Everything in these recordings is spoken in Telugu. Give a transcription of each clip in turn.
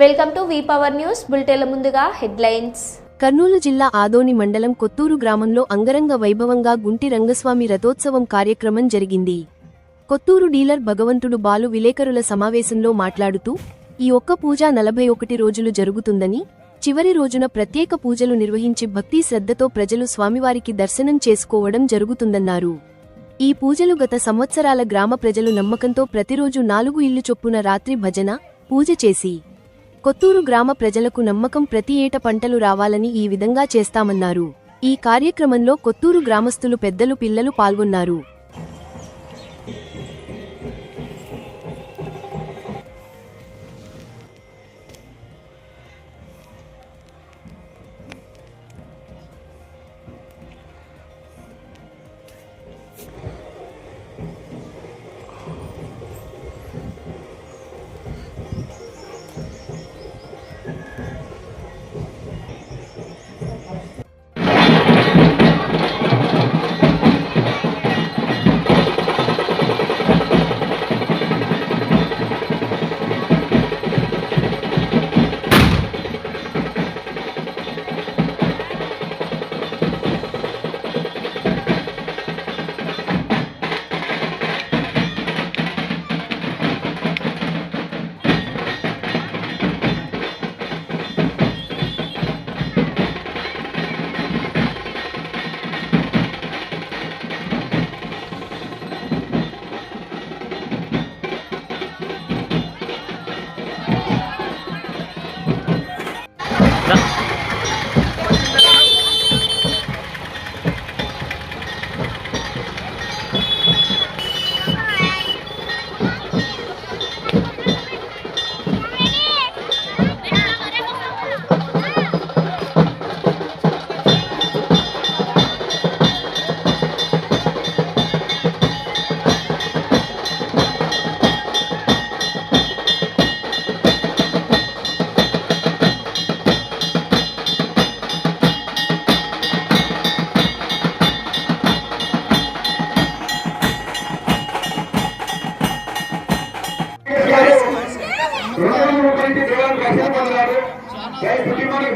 Welcome to V power news బులెటిన్ల ముందుగా హెడ్లైన్స్. కర్నూలు జిల్లా ఆదోని మండలం కొత్తూరు గ్రామంలో అంగరంగ వైభవంగా గుంటి రంగస్వామి రథోత్సవం కార్యక్రమం జరిగింది. కొత్తూరు డీలర్ భగవంతుడు బాలు విలేకరుల సమావేశంలో మాట్లాడుతూ ఈ ఒక్క పూజ నలభై ఒకటి రోజులు జరుగుతుందని చివరి రోజున ప్రత్యేక పూజలు నిర్వహించి భక్తి శ్రద్ధతో ప్రజలు స్వామివారికి దర్శనం చేసుకోవడం జరుగుతుందన్నారు. ఈ పూజలు గత సంవత్సరాల గ్రామ ప్రజలు నమ్మకంతో ప్రతిరోజు నాలుగు ఇల్లు చొప్పున రాత్రి భజన పూజ చేసి కొత్తూరు గ్రామ ప్రజలకు నమ్మకం ప్రతి ఏట పంటలు రావాలని ఈ విధంగా చేస్తామన్నారు. ఈ కార్యక్రమంలో కొత్తూరు గ్రామస్తులు పెద్దలు పిల్లలు పాల్గొన్నారు.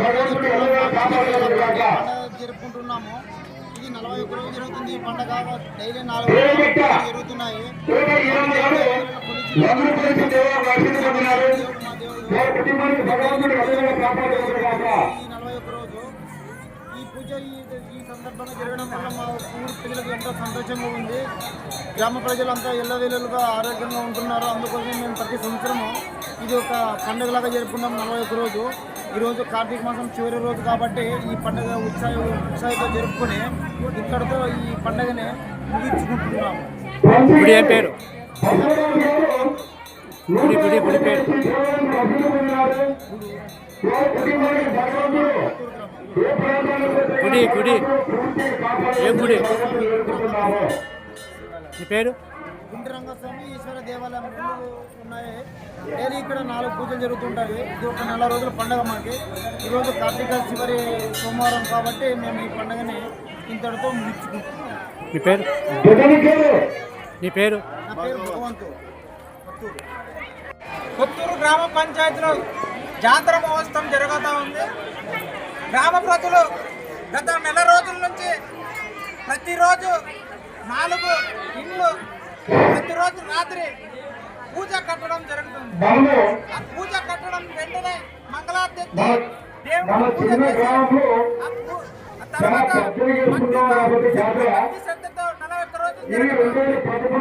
భగవంతుడు ఎల్లవేళ కాపాడగలడు కాక పండగ జరుపుకుంటున్నాము. ఇది నలభై ఒక్క రోజు జరుగుతుంది. ఈ పండగ డైలీ నాలుగు జరుగుతున్నాయి. నలభై ఒక్క రోజు ఈ పూజ ఈ ఈ సందర్భంగా జరగడం వల్ల మా ఊరు ప్రజలకు ఎంతో సంతోషంగా ఉంది. గ్రామ ప్రజలంతా ఎల్లవేళలుగా ఆరోగ్యంగా ఉంటున్నారు. అందుకోసం మేము ప్రతి సంవత్సరము ఇది ఒక పండుగలాగా జరుపుకున్నాం నలభై ఒక్క రోజు. ఈరోజు కార్తీక మాసం చివరి రోజు కాబట్టి ఈ పండుగ ఉత్సాహ ఉత్సాహంతో జరుపుకొని ఇక్కడతో ఈ పండుగని ముగించుకుంటున్నాము గుడి ఏం పేరు? గుడి గుడి గుడి పేరు? ఏ గుడి గుడి. ఏ గుడి? నీ పేరు? గుంటి రంగస్వామి ఈశ్వర దేవాలయం రెండు ఉన్నాయి. డైలీ ఇక్కడ నాలుగు పూజలు జరుగుతుంటాయి. ఇది ఒక నెల రోజుల పండుగ మనకి ఈరోజు కార్తీక చివరి సోమవారం కాబట్టి మేము ఈ పండుగని ఇంతటితో ముగించుకుంటున్నాం. నీ పేరు. నీ పేరు? నా పేరు భగవంతు. కొత్తూరు. కొత్తూరు గ్రామ పంచాయతీలో జాతర మహోత్సవం జరుగుతూ ఉంది. గ్రామ ప్రజలు గత నెల రోజుల నుంచి ప్రతిరోజు నాలుగు ఇండ్లు ప్రతిరోజు రాత్రి పూజ కట్టడం జరుగుతుంది. ఆ పూజ కట్టడం వెంటనే మంగళారతి దేవుడికి పూజ చేసి తర్వాత భక్తి శ్రద్ధతో నలభై ఒక్క రోజులు జరుగుతుంది.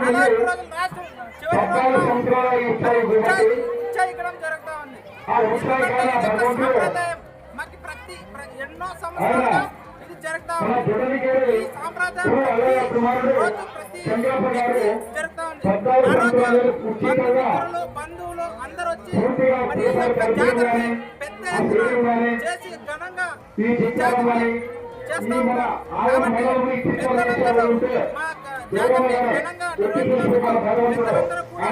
నలభై ఒక్క రోజులు లాస్ట్ చివరి రోజున సంవత్సరాల చేయడం జరుగుతూ ఉంది. సాంప్రదాయం మాకు ప్రతి ప్ర- ఎన్నో సంవత్సరాలుగా ఇది జరుగుతా. ఉంది ఈ ప్రతి రోజు వ్యక్తి జరుగుతా ఉంది ఆ పద్నాలుగు రోజు సంవత్సరాలు పూర్తిగా బంధుమిత్రులు బంధువులు అందరూ వచ్చి మరి ఈ యొక్క జాతరని పెద్ద ఎత్తున చేసి ఘనంగా ఈ జాతరని చేస్తా కాబట్టి పెద్దలందరూ మా జాతరని ఘనంగా పెద్దలందరూ కూడా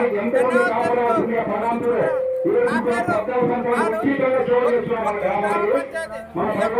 ధన్యవాదాలు నా పేరు పద్నాలుగు సంవత్సరాలు పూర్తిగా సేవ చేస్తున్న మన గ్రామాలు